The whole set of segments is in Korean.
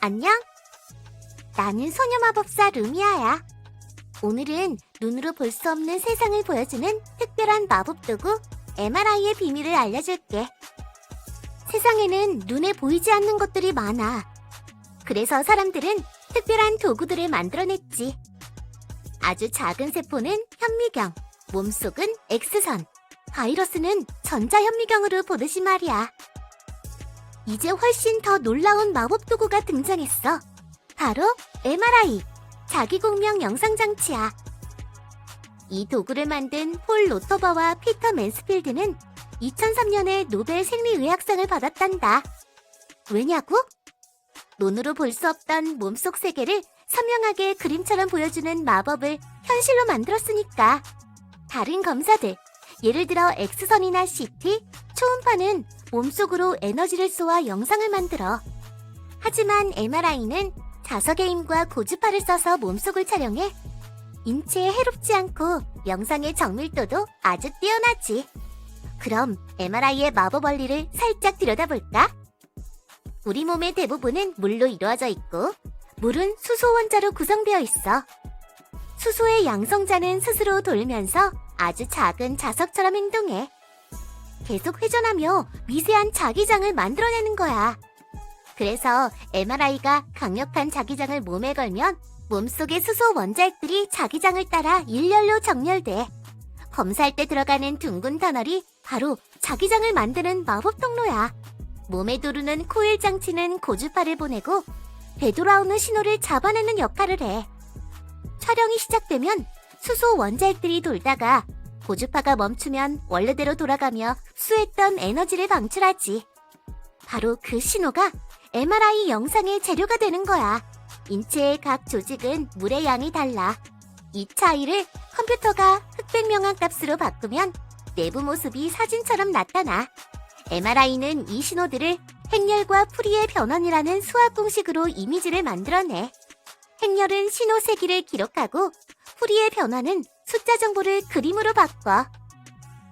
안녕. 나는 소녀마법사 루미아야. 오늘은 눈으로 볼 수 없는 세상을 보여주는 특별한 마법 도구 MRI의 비밀을 알려줄게. 세상에는 눈에 보이지 않는 것들이 많아. 그래서 사람들은 특별한 도구들을 만들어냈지. 아주 작은 세포는 현미경, 몸속은 X선, 바이러스는 전자현미경으로 보듯이 말이야. 이제 훨씬 더 놀라운 마법 도구가 등장했어. 바로 MRI, 자기공명 영상장치야. 이 도구를 만든 폴 로터바와 피터 맨스필드는 2003년에 노벨 생리의학상을 받았단다. 왜냐고? 눈으로 볼 수 없던 몸속 세계를 선명하게 그림처럼 보여주는 마법을 현실로 만들었으니까. 다른 검사들, 예를 들어 X선이나 CT, 초음파는 몸속으로 에너지를 쏘아 영상을 만들어. 하지만 MRI는 자석의 힘과 고주파를 써서 몸속을 촬영해 인체에 해롭지 않고 영상의 정밀도도 아주 뛰어나지. 그럼 MRI의 마법 원리를 살짝 들여다볼까? 우리 몸의 대부분은 물로 이루어져 있고 물은 수소 원자로 구성되어 있어. 수소의 양성자는 스스로 돌면서 아주 작은 자석처럼 행동해. 계속 회전하며 미세한 자기장을 만들어내는 거야. 그래서 MRI가 강력한 자기장을 몸에 걸면 몸속의 수소 원자핵들이 자기장을 따라 일렬로 정렬돼. 검사할 때 들어가는 둥근 터널이 바로 자기장을 만드는 마법 통로야. 몸에 두르는 코일 장치는 고주파를 보내고 되돌아오는 신호를 잡아내는 역할을 해. 촬영이 시작되면 수소 원자핵들이 돌다가 고주파가 멈추면 원래대로 돌아가며 수했던 에너지를 방출하지. 바로 그 신호가 MRI 영상의 재료가 되는 거야. 인체의 각 조직은 물의 양이 달라. 이 차이를 컴퓨터가 흑백명한 값으로 바꾸면 내부 모습이 사진처럼 나타나. MRI는 이 신호들을 행렬과 풀이의 변환이라는 수학 공식으로 이미지를 만들어내. 행렬은 신호 세기를 기록하고 풀이의 변화는 숫자 정보를 그림으로 바꿔.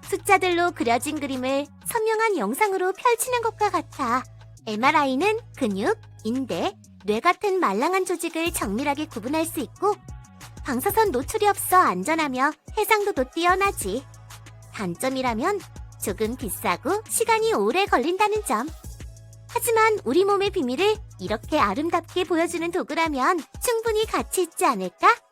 숫자들로 그려진 그림을 선명한 영상으로 펼치는 것과 같아. MRI는 근육, 인대, 뇌 같은 말랑한 조직을 정밀하게 구분할 수 있고 방사선 노출이 없어 안전하며 해상도도 뛰어나지. 단점이라면 조금 비싸고 시간이 오래 걸린다는 점. 하지만 우리 몸의 비밀을 이렇게 아름답게 보여주는 도구라면 충분히 가치 있지 않을까?